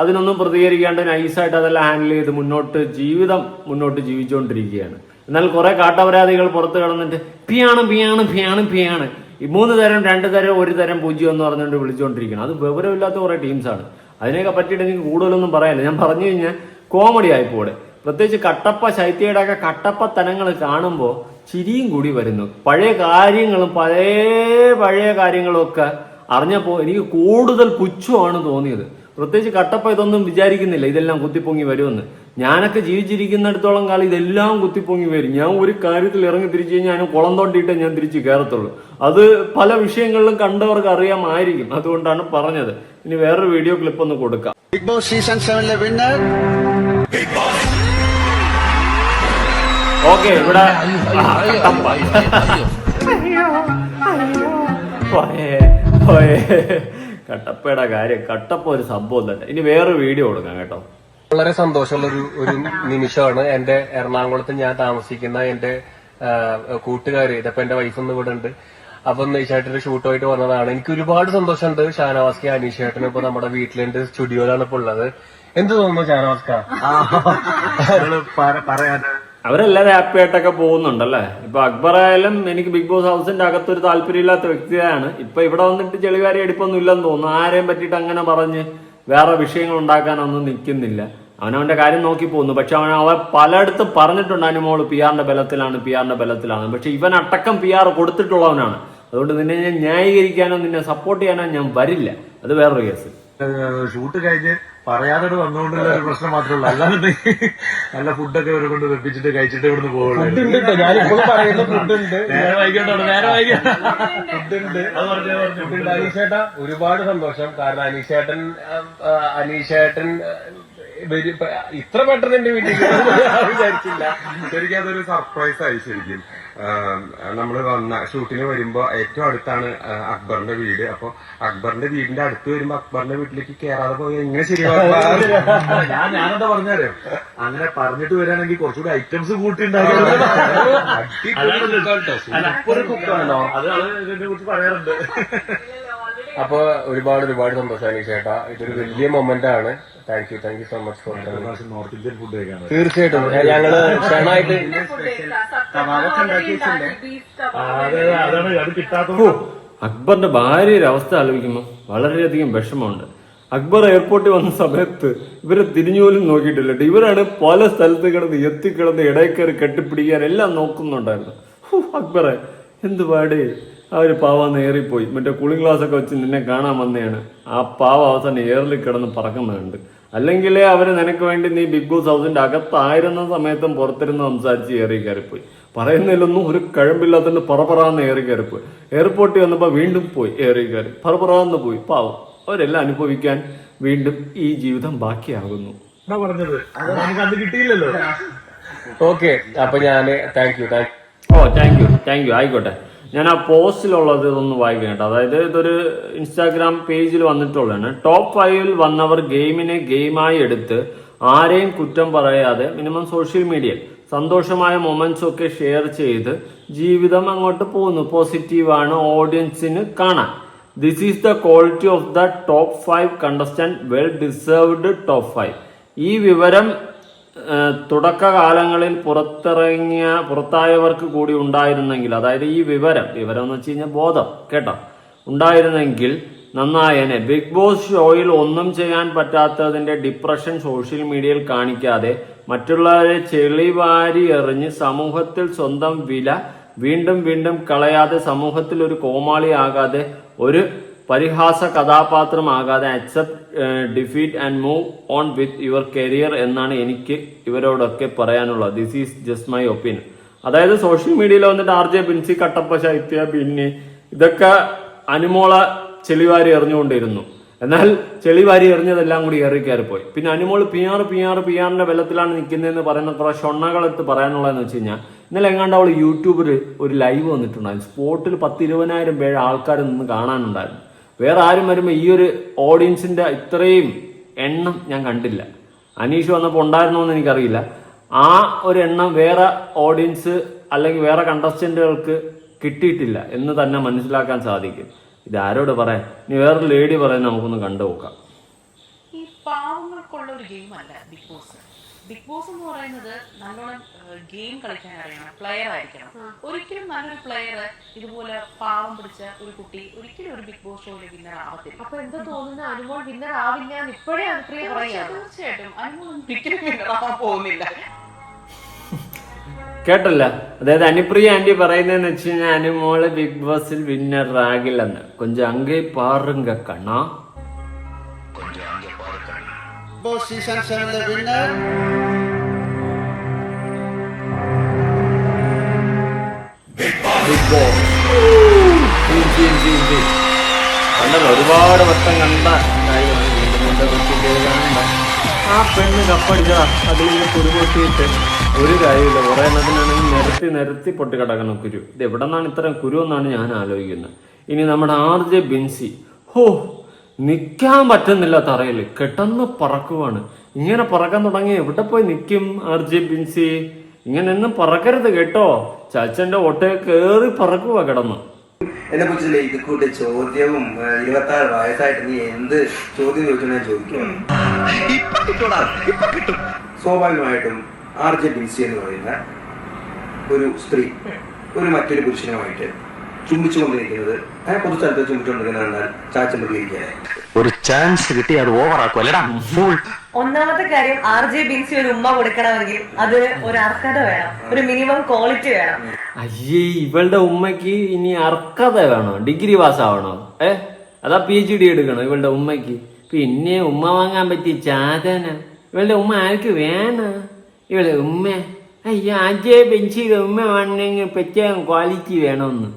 അതിനൊന്നും പ്രതികരിക്കാണ്ട് നൈസായിട്ട് അതെല്ലാം ഹാൻഡിൽ ചെയ്ത് മുന്നോട്ട് ജീവിതം മുന്നോട്ട് ജീവിച്ചുകൊണ്ടിരിക്കുകയാണ്. എന്നാൽ കുറെ കാട്ടപരാധികൾ പുറത്ത് കിടന്നിട്ട് പിയാണ് പിയാണ് പിയാണ് പിയാണ് ഈ മൂന്ന് തരം രണ്ട് തരം ഒരു തരം പൂജ്യം എന്ന് പറഞ്ഞുകൊണ്ട് വിളിച്ചുകൊണ്ടിരിക്കണം അത് വിവരമില്ലാത്ത കുറെ ടീംസാണ് അതിനെയൊക്കെ പറ്റിയിട്ട് എനിക്ക് കൂടുതലൊന്നും പറയാനില്ല. ഞാൻ പറഞ്ഞു കഴിഞ്ഞാൽ കോമഡി ആയിപ്പോടെ പ്രത്യേകിച്ച് കട്ടപ്പ ശൈത്യയുടെ ഒക്കെ കട്ടപ്പത്തനങ്ങൾ കാണുമ്പോൾ ചിരിയും കൂടി വരുന്നു. പഴയ കാര്യങ്ങളും പഴയ പഴയ കാര്യങ്ങളൊക്കെ അറിഞ്ഞപ്പോൾ എനിക്ക് കൂടുതൽ പുച്ഛമാണ് തോന്നിയത്. പ്രത്യേകിച്ച് കട്ടപ്പ ഇതൊന്നും വിചാരിക്കുന്നില്ല. ഇതെല്ലാം കുത്തിപ്പൊങ്ങി വരുമെന്ന്. ഞാനൊക്കെ ജീവിച്ചിരിക്കുന്നിടത്തോളം കാലം ഇതെല്ലാം കുത്തിപ്പൊങ്ങി വരും. ഞാൻ ഒരു കാര്യത്തിൽ ഇറങ്ങി തിരിച്ചു കഴിഞ്ഞാൽ ഞാൻ കുളം തോണ്ടിയിട്ടേ ഞാൻ തിരിച്ച് കയറത്തുള്ളൂ. അത് പല വിഷയങ്ങളിലും കണ്ടവർക്ക് അറിയാമായിരിക്കും. അതുകൊണ്ടാണ് പറഞ്ഞത്. ഇനി വേറൊരു വീഡിയോ ക്ലിപ്പ് ഒന്ന് കൊടുക്കാം. ബിഗ് ബോസ് സീസൺ സെവനിലെ വിന്നർ ഓക്കെ ഇവിടെ. കട്ടപ്പയുടെ കാര്യം കട്ടപ്പ ഒരു സംഭവം തന്നെ. ഇനി വേറൊരു വീഡിയോ കൊടുക്കാം കേട്ടോ. വളരെ സന്തോഷമുള്ള ഒരു ഒരു നിമിഷമാണ്. എന്റെ എറണാകുളത്ത് ഞാൻ താമസിക്കുന്ന എന്റെ കൂട്ടുകാർ കൂട്ടുകാര് ഇതപ്പോ എന്റെ വൈഫ് ഒന്ന് ഇവിടെ ഉണ്ട് അപ്പൊ നെയ്ച്ചായിട്ടൊരു ഷൂട്ടുമായിട്ട് വന്നതാണ്. എനിക്ക് ഒരുപാട് സന്തോഷമുണ്ട് ഷാനവാസ്ക അനീഷേട്ടന് ഇപ്പൊ നമ്മുടെ വീട്ടിലുണ്ട് സ്റ്റുഡിയോയിലാണ് ഇപ്പൊ ഉള്ളത്. എന്ത് തോന്നുന്നു ഷാനവാസ്ക? പറയാൻ. അവരെല്ലാരും ഹാപ്പി ആയിട്ടൊക്കെ പോകുന്നുണ്ടല്ലേ? ഇപ്പൊ അക്ബർ ആയാലും എനിക്ക് ബിഗ് ബോസ് ഹൗസിന്റെ അകത്തൊരു താല്പര്യമില്ലാത്ത വ്യക്തിയാണ്. ഇപ്പൊ ഇവിടെ വന്നിട്ട് ചെളികാരി എടുപ്പൊന്നും ഇല്ലെന്ന് തോന്നുന്നു. ആരെയും പറ്റിയിട്ട് അങ്ങനെ പറഞ്ഞ് വേറെ വിഷയങ്ങൾ ഉണ്ടാക്കാനൊന്നും നിൽക്കുന്നില്ല. അവനവന്റെ കാര്യം നോക്കി പോകുന്നു. പക്ഷെ അവൻ അവൻ പലയിടത്തും പറഞ്ഞിട്ടുണ്ട് അനുമോൾ പി ആറിന്റെ ബലത്തിലാണ് പി ആറിന്റെ ബലത്തിലാണ്. പക്ഷെ ഇവൻ അടക്കം പി ആർ കൊടുത്തിട്ടുള്ളവനാണ്. അതുകൊണ്ട് നിന്നെ ഞാൻ ന്യായീകരിക്കാനോ നിന്നെ സപ്പോർട്ട് ചെയ്യാനോ ഞാൻ വരില്ല. അത് വേറൊരു കേസ്. ഷൂട്ട് കഴിഞ്ഞ് പറയാതെ വന്നുകൊണ്ടുള്ള ഒരു പ്രശ്നം മാത്രമല്ല അല്ലാതെ നല്ല ഫുഡൊക്കെ ഇവരെ കൊണ്ട് വെപ്പിച്ചിട്ട് കഴിച്ചിട്ട് ഇവിടുന്ന് പോകുള്ളൂ നേരെ നേരെ ഒരുപാട് സന്തോഷം. കാരണം അനീഷേട്ടൻ അനീഷേട്ടൻ ഇത്ര പെട്ടെന്ന് എന്റെ വീട്ടിൽ വിചാരിച്ചില്ല. ശരിക്കും അതൊരു സർപ്രൈസ് ആയി ശരിക്കും. നമ്മൾ വന്ന ഷൂട്ടിന് വരുമ്പോൾ ഏറ്റവും അടുത്താണ് അക്ബറിന്റെ വീട്. അപ്പൊ അക്ബറിന്റെ വീടിന്റെ അടുത്ത് വരുമ്പോ അക്ബറിന്റെ വീട്ടിലേക്ക് കേറാതെ പോയി എങ്ങനെ ശരിയാവും ഞാൻ ഞാനെന്താ പറഞ്ഞാലേ അങ്ങനെ പറഞ്ഞിട്ട് വരാണെങ്കിൽ കുറച്ചുകൂടി ഐറ്റംസ് കൂട്ടി. അത് ഇതിനെ കുറിച്ച് പറയാറുണ്ട്. അപ്പൊ ഒരുപാട് ഒരുപാട് സന്തോഷം ചേട്ടാ. ഇതൊരു വലിയ മൊമെന്റ് ആണ്. Thank you thank you so much for North Indian food കഴിക്കാൻ തീർച്ചയായിട്ടും. ഞങ്ങൾ അതെ അതാണ് അത് കിട്ടാത്ത അക്ബറിന്റെ ഭാര്യയുടെ അവസ്ഥ ആലോചിക്കുമ്പോൾ വളരെയധികം വിഷമമുണ്ട്. അക്ബർ എയർപോർട്ടിൽ വന്ന സമയത്ത് ഇവരെ തിരിഞ്ഞു പോലും നോക്കിയിട്ടില്ല. ട്ടോ. ഇവരാണ് പല സ്ഥലത്ത് കിടന്ന് എത്തിക്കിടന്ന് ഇടയ്ക്കറി കെട്ടിപ്പിടിക്കാൻ എല്ലാം നോക്കുന്നുണ്ടായിരുന്നു. ഹൂ, അക്ബറെ എന്ത് പാടേ? ആ ഒരു പാവ നേറിപ്പോയി മറ്റേ കൂളിംഗ് ഗ്ലാസ് ഒക്കെ വെച്ച് നിന്നെ കാണാൻ വന്നതാണ് ആ പാവ അവസാനം എയറിൽ കിടന്ന് പറക്കുന്നുണ്ട്. അല്ലെങ്കിലേ അവർ നിനക്ക് വേണ്ടി നീ ബിഗ് ബോസ് ഹൗസിന്റെ അകത്തായിരുന്ന സമയത്തും പുറത്തിരുന്ന് സംസാരിച്ച് ഏറി കയറിപ്പോയി. പറയുന്നതിലൊന്നും ഒരു കഴമ്പില്ലാത്തതുകൊണ്ട് പറപറാന്ന് ഏറി കയറിപ്പോയി. എയർപോർട്ടിൽ വന്നപ്പോൾ വീണ്ടും പോയി ഏറി കയറി. പറപറാന്ന് പോയി. പാവം. അവരെല്ലാം അനുഭവിക്കാൻ വീണ്ടും ഈ ജീവിതം ബാക്കിയാകുന്നു. പറഞ്ഞത്? അത് അത് കിട്ടിയില്ലല്ലോ. ഓക്കെ അപ്പൊ ഞാൻ thank you thank oh thank you thank you ആയിക്കോട്ടെ. ഞാൻ ആ പോസ്റ്റിലുള്ളത് ഇതൊന്ന് വായിക്കാം കേട്ടോ. അതായത് ഇതൊരു ഇൻസ്റ്റാഗ്രാം പേജിൽ വന്നിട്ടുള്ളതാണ്. ടോപ്പ് ഫൈവിൽ വന്നവർ ഗെയിമിനെ ഗെയിമായി എടുത്ത് ആരെയും കുറ്റം പറയാതെ മിനിമം സോഷ്യൽ മീഡിയയിൽ സന്തോഷമായ മൊമെന്റ്സ് ഒക്കെ ഷെയർ ചെയ്ത് ജീവിതം അങ്ങോട്ട് പോകുന്നു പോസിറ്റീവാണ് ഓഡിയൻസിന് കാണാൻ. This is the quality of the top five contestant well deserved top five ഈ വിവരം തുടക്ക തുടക്കകാലങ്ങളിൽ പുറത്തിറങ്ങിയ പുറത്തായവർക്ക് കൂടി ഉണ്ടായിരുന്നെങ്കിൽ അതായത് ഈ വിവരം വിവരം എന്ന് വെച്ച് കഴിഞ്ഞാൽ ബോധം കേട്ടോ? ഉണ്ടായിരുന്നെങ്കിൽ നന്നായനെ. ബിഗ് ബോസ് ഷോയിൽ ഒന്നും ചെയ്യാൻ പറ്റാത്തതിന്റെ ഡിപ്രഷൻ സോഷ്യൽ മീഡിയയിൽ കാണിക്കാതെ മറ്റുള്ളവരെ ചെളിവാരി എറിഞ്ഞ് സമൂഹത്തിൽ സ്വന്തം വില വീണ്ടും വീണ്ടും കളയാതെ സമൂഹത്തിൽ ഒരു കോമാളിയാകാതെ ഒരു പരിഹാസ കഥാപാത്രമാകാതെ accept defeat and move on with your career എന്നാണ് എനിക്ക് ഇവരോടൊക്കെ പറയാനുള്ളത്. This is just my opinion അതായത് സോഷ്യൽ മീഡിയയിൽ വന്നിട്ട് ആർ ജെ ബിൻസി കട്ടപ്പ ശൈത്യ പിന്നെ ഇതൊക്കെ അനുമോള ചെളിവാരി എറിഞ്ഞുകൊണ്ടിരുന്നു. എന്നാൽ ചെളിവാരി എറിഞ്ഞതെല്ലാം കൂടി ഏറി കയറിപ്പോയി. പിന്നെ Anumol P R P R P ആറിന്റെ ബലത്തിലാണ് നിൽക്കുന്നതെന്ന് പറയുന്ന കുറെ ഷൊണ്ണകളെടുത്ത് പറയാനുള്ളതെന്ന് വെച്ച് കഴിഞ്ഞാൽ ഇന്നലെ എങ്ങാണ്ട് അവൾ യൂട്യൂബിൽ ഒരു ലൈവ് വന്നിട്ടുണ്ടായിരുന്നു. സ്പോട്ടിൽ പത്ത് ഇരുപതിനായിരം പേര് ആൾക്കാർ നിന്ന് കാണാനുണ്ടായിരുന്നു. വേറെ ആരും വരുമ്പോൾ ഈ ഒരു ഓഡിയൻസിന്റെ ഇത്രയും എണ്ണം ഞാൻ കണ്ടില്ല. അനീഷ് വന്നപ്പോൾ ഉണ്ടായിരുന്നോ എന്ന് എനിക്കറിയില്ല. ആ ഒരു എണ്ണം വേറെ ഓഡിയൻസ് അല്ലെങ്കിൽ വേറെ കണ്ടസ്റ്റന്റുകൾക്ക് കിട്ടിയിട്ടില്ല എന്ന് തന്നെ മനസ്സിലാക്കാൻ സാധിക്കും. ഇത് ആരോട് പറയാൻ ഇനി വേറൊരു ലേഡി പറയാൻ നമുക്കൊന്ന് കണ്ടു നോക്കാം. ഈ പാവങ്ങൾക്കുള്ള ഒരു ഗെയിം അല്ല ബിഗ് ബോസ് ബിഗ് ബോസ് എന്ന് പറയുന്നത് നല്ലോണം ഗെയിം കളിക്കാൻ അറിയണം പ്ലെയർ ആയിരിക്കണം. ഒരിക്കലും നല്ലൊരു പ്ലെയർ ഇതുപോലെ പാവം പിടിച്ച ഒരു കുട്ടി ഒരിക്കലും ഒരു ബിഗ് ബോസ് ഷോയിൽ വിന്നർ ആവത്തില്ല. അപ്പൊ എന്താ തോന്നുന്നു അനുമോൾ വിന്നർ ആവില്ല ഇപ്പോഴേ അനുപ്രിയ പറയാം തീർച്ചയായിട്ടും. അനുമോൾ ഒരിക്കലും വിന്നർ ആവാൻ പോകുന്നില്ല. കേട്ടല്ല. അതായത് അനുപ്രിയ ആന്റി പറയുന്നതെന്ന് വെച്ച് കഴിഞ്ഞാൽ അനുമോൾ ബിഗ് ബോസിൽ വിന്നർ ആകില്ലെന്ന്. കൊഞ്ചം അങ്ങേ പാറുങ്ക കണ്ണാ Big Boss Season 7 ലെ winner. ബിഗ് ബോസ് കണ്ടല്ലോ ഒരുപാട് വട്ടം കണ്ട. ആ പെണ്ണ് കപ്പടിച്ചതാ. അതിൽ കുരു പൊട്ടിയിട്ട് ഒരു കാര്യമില്ല കുറെ എണ്ണത്തിനാണെങ്കിൽ നിരത്തി നിരത്തി പൊട്ടി കിടക്കണം കുരു. ഇത് എവിടെ നിന്നാണ് ഇത്രയും കുരു എന്നാണ് ഞാൻ ആലോചിക്കുന്നത്. ഇനി നമ്മുടെ ആർ ജെ ബിൻസി ഹോ നിൽക്കാൻ പറ്റുന്നില്ല തറയിൽ കെട്ടെന്ന് പറക്കുവാണ്. ഇങ്ങനെ പറക്കാൻ തുടങ്ങി എവിടെ പോയി നിൽക്കും ആർ ജെ ബിൻസി? ഇങ്ങനെ ഒന്നും പറക്കരുത് കേട്ടോ. ചാച്ചന്റെ ഒട്ടയെ കയറി പറക്കുക കിടന്ന്. എന്നെ കുറിച്ചുള്ള ഇത് കൂട്ട് ചോദ്യവും ഇരുപത്തി ആറ് വയസ്സായിട്ട് നീ എന്ത് ചോദ്യം ചോദിച്ചു ഞാൻ ചോദിക്കും. സ്വാഭാവികമായിട്ടും ആർ ജെ ബിൻസി എന്ന് പറയുന്ന ഒരു സ്ത്രീ ഒരു മറ്റൊരു പുരുഷനുമായിട്ട് ചുംബിച്ചുകൊണ്ടിരിക്കുന്നത് ആ പൊതുസ്ഥലത്ത് ചുംബിച്ചുകൊണ്ടിരിക്കുന്നത് കണ്ടാൽ ചാച്ചൻ പ്രതികരിക്കാതെ ഒരു ചാൻസ് കിട്ടി അത് ഓവർ ആക്കും. ഫുൾ ഒന്നാമത്തെ കാര്യം ആർ ജെ ബിൻസി ഒരു ഉമ്മ കൊടുക്കണമെങ്കിൽ അത് ഒരു അർഹത വേണം. ഒരു മിനിമം ക്വാളിറ്റി വേണം. അയ്യേ ഇവളുടെ ഉമ്മയ്ക്ക് ഇനി അർഹത വേണോ? ഡിഗ്രി പാസ് ആവണോ? ഏ? അതാ പി എച്ച് ഡി എടുക്കണോ ഇവളുടെ ഉമ്മയ്ക്ക്? പിന്നെ ഉമ്മ വാങ്ങാൻ പറ്റിയ ചാതന ഇവളുടെ ഉമ്മ ആർക്ക് വേണ ഇവളുടെ ഉമ്മ അയ്യോ അജയ് ബെഞ്ചിയുടെ ഉമ്മ വേണമെങ്കിൽ പ്രത്യേകം ക്വാളിറ്റി വേണമെന്ന്.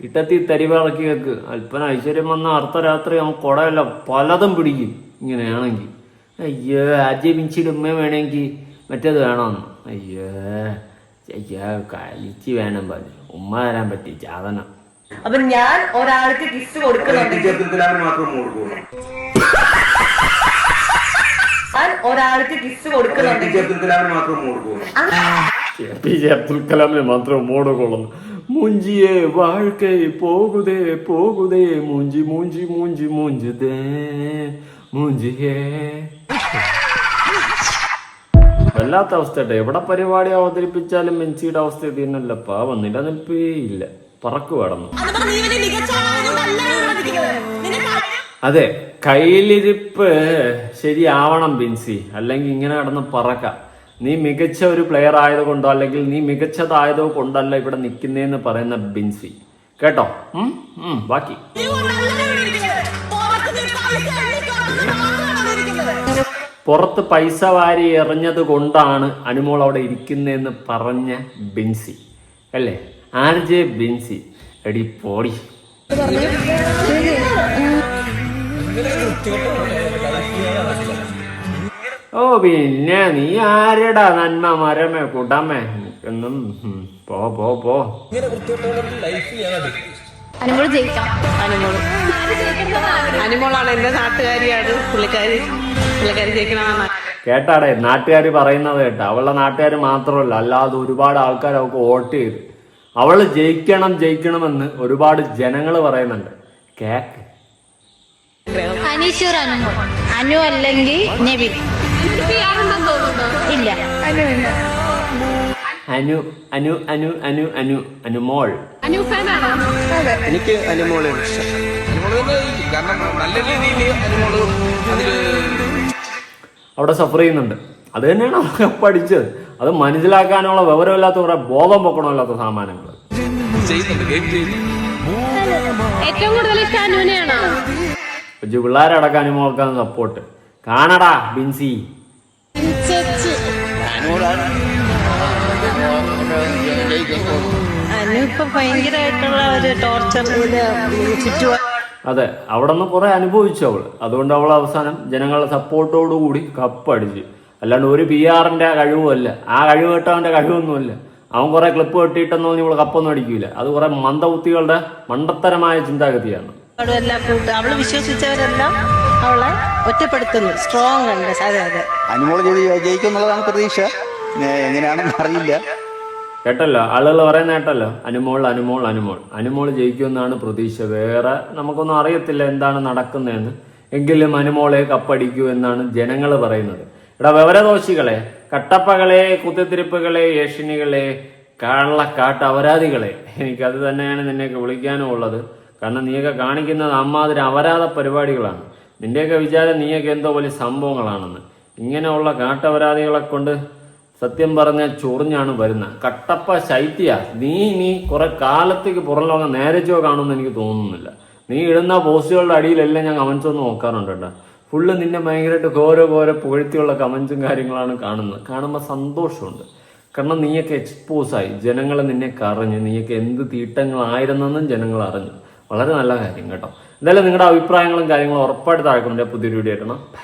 ഇട്ടത്തി തരിവിളക്കി വെക്ക്. അല്പന ഐശ്വര്യം വന്ന അർദ്ധരാത്രി നമുക്ക് കുടയല്ല പലതും പിടിക്കും. ഇങ്ങനെയാണെങ്കിൽ. അയ്യോ അജയ് ബിൻസിയുടെ ഉമ്മ വേണമെങ്കിൽ മറ്റേത് വേണമെന്ന്. അയ്യോ അയ്യോ കളിച്ച് വേണം പറഞ്ഞു. ഉമ്മ തരാൻ പറ്റി ചാതന. അപ്പൊ ഞാൻ ഒരാൾക്ക് കിസ് കൊടുക്കുന്നുണ്ട് ഞാൻ ഒരാൾക്ക് കിസ് കൊടുക്കുന്നുണ്ടെങ്കിൽ പി ജെ അബ്ദുൽ കലാമിന് മാത്രം മോടുകൊള്ളുന്നു മൂഞ്ചിയെ വാഴ്ക്കൈ പോകുതേ പോകുതേ മൂഞ്ചി മൂഞ്ചി മൂഞ്ചി മൂഞ്ചുതേ മൂഞ്ചിയേ. വല്ലാത്ത അവസ്ഥ എവിടെ പരിപാടി അവതരിപ്പിച്ചാലും മെൻസിയുടെ അവസ്ഥ ഇത് വന്നില്ല നിൽപ്പേ ഇല്ല. പറക്കു കടന്നു അതെ കയ്യിലിരിപ്പ്. ശരിയാവണം ബിൻസി. അല്ലെങ്കിൽ ഇങ്ങനെ കിടന്ന് പറക്ക. നീ മികച്ച ഒരു പ്ലെയർ ആയതുകൊണ്ടോ അല്ലെങ്കിൽ നീ മികച്ചതായതോ കൊണ്ടല്ല ഇവിടെ നിൽക്കുന്നതെന്ന് പറയുന്ന ബിൻസി. കേട്ടോ? ബാക്കി. പുറത്ത് പൈസ വാരി എറിഞ്ഞത് കൊണ്ടാണ് അനുമോൾ അവിടെ ഇരിക്കുന്നതെന്ന് പറഞ്ഞ ബിൻസി. അല്ലേ? R J Binsi. എടി പോടി. ഓ പിന്നെ നീ ആരടാ നന്മ മരമേ കൂട്ടാമേ എന്നും പോ പോ പോ. അനുമോൾ ജയിക്കാം. അനുമോളാണ് എന്റെ നാട്ടുകാരിയാണ് പുള്ളിക്കാരി. പുള്ളിക്കാരി ജയിക്കണമെന്നാണ് കേട്ടാടെ നാട്ടുകാർ പറയുന്നത് കേട്ട. അവളുടെ നാട്ടുകാർ മാത്രമല്ല അല്ലാതെ ഒരുപാട് ആൾക്കാർ അവൾക്ക് വോട്ട് ചെയ്തു. അവൾ ജയിക്കണം ജയിക്കണമെന്ന് ഒരുപാട് ജനങ്ങൾ പറയുന്നുണ്ട്. കേക്ക് അനീഷൂർ അനു. അനു അല്ലെങ്കിൽ നബി. ഇല്ല. അനു അനു അനു അനു അനു അനുമോൾ. എനിക്ക് അനുമോളെ ഇഷ്ടം. അവിടെ സഫർ ചെയ്യുന്നുണ്ട്. അത് തന്നെയാണ് അവർക്ക് പഠിച്ചത്. അത് മനസ്സിലാക്കാനുള്ള വിവരമില്ലാത്ത കുറെ ബോധം പൊക്കണമില്ലാത്ത സാമാനങ്ങൾ. ഏറ്റവും കൂടുതൽ ഇഷ്ടം അനുവിനെയാണോ? കൊച്ചു പിള്ളേരടക്കം അനുമോൾക്കാണ് സപ്പോർട്ട് കാണടാ ബിൻസി. അതെ അവിടെ നിന്ന് കുറെ അനുഭവിച്ചു അവൾ. അതുകൊണ്ട് അവൾ അവസാനം ജനങ്ങളുടെ സപ്പോർട്ടോടുകൂടി കപ്പടിച്ച്. അല്ലാണ്ട് ഒരു പി ആറിന്റെ കഴിവുമല്ല ആ കഴിവ് കേട്ടവന്റെ കഴിവൊന്നുമല്ല. അവൻ കുറെ ക്ലിപ്പ് കെട്ടിയിട്ടെന്ന് പറഞ്ഞ് ഇവൾ കപ്പൊന്നും അടിക്കൂല. അത് കുറെ മന്ദബുദ്ധികളുടെ മണ്ടത്തരമായ ചിന്താഗതിയാണ്. എല്ലാം കൂട്ട് അവൾ വിശ്വസിച്ചവരെല്ലാം അവളെ ഒറ്റപ്പെടുത്തുന്നു. സ്ട്രോങ് ഉണ്ട്. അതെ അതെ. അനുമോൾ ജയിക്കും എന്നുള്ളതാണ് പ്രതീക്ഷ. എങ്ങനെയാണെന്ന് അറിയില്ല. കേട്ടല്ലോ. ആളുകൾ പറയുന്ന കേട്ടല്ലോ. അനുമോൾ അനുമോൾ അനുമോൾ. അനുമോൾ ജയിക്കുമെന്നാണ് പ്രതീക്ഷ. വേറെ നമുക്കൊന്നും അറിയത്തില്ല എന്താണ് നടക്കുന്നതെന്ന്. എങ്കിലും അനുമോളെ കപ്പടിക്കൂ എന്നാണ് ജനങ്ങൾ പറയുന്നത്. ഇവിടെ വിവരദോഷികളെ കട്ടപ്പകളെ കുത്തിത്തിരിപ്പുകളെ ഏഷ്യനികളെ കള്ളക്കാട്ട് അപരാധികളെ എനിക്കത് തന്നെയാണ് നിന്നെയൊക്കെ വിളിക്കാനും ഉള്ളത് കാരണം നീയൊക്കെ കാണിക്കുന്നത് അമ്മാതിരി അപരാധ പരിപാടികളാണ്. നിന്റെയൊക്കെ വിചാരം നീയൊക്കെ എന്തോ വലിയ സംഭവങ്ങളാണെന്ന്. ഇങ്ങനെയുള്ള കാട്ടപരാധികളെ കൊണ്ട് സത്യം പറഞ്ഞ ചൊറിഞ്ഞാണ് വരുന്നത്. കട്ടപ്പ ശൈത്യ നീ നീ കുറെ കാലത്തേക്ക് പുറം ലോകം നേരച്ചോ കാണുമെന്ന് എനിക്ക് തോന്നുന്നില്ല. നീ ഇടുന്ന പോസ്റ്റുകളുടെ അടിയിലെല്ലാം ഞാൻ കമൻസ് ഒന്ന് നോക്കാറുണ്ട് കേട്ടോ. ഫുള്ള് നിന്നെ ഭയങ്കരമായിട്ട് ഓരോ ഓരോ പുകഴ്ത്തിയുള്ള കമൻസും കാര്യങ്ങളാണ് കാണുന്നത്. കാണുമ്പോൾ സന്തോഷമുണ്ട്. കാരണം നീയൊക്കെ എക്സ്പോസായി ജനങ്ങൾ നിന്നെ കറഞ്ഞ് നീയൊക്കെ എന്ത് തീട്ടങ്ങളായിരുന്നെന്നും ജനങ്ങൾ അറിഞ്ഞു. വളരെ നല്ല കാര്യം കേട്ടോ. എന്തായാലും നിങ്ങളുടെ അഭിപ്രായങ്ങളും കാര്യങ്ങളും ഉറപ്പായിട്ട് താഴെ പുതിയൊരു വീഡിയോ ആയിട്ടാണ്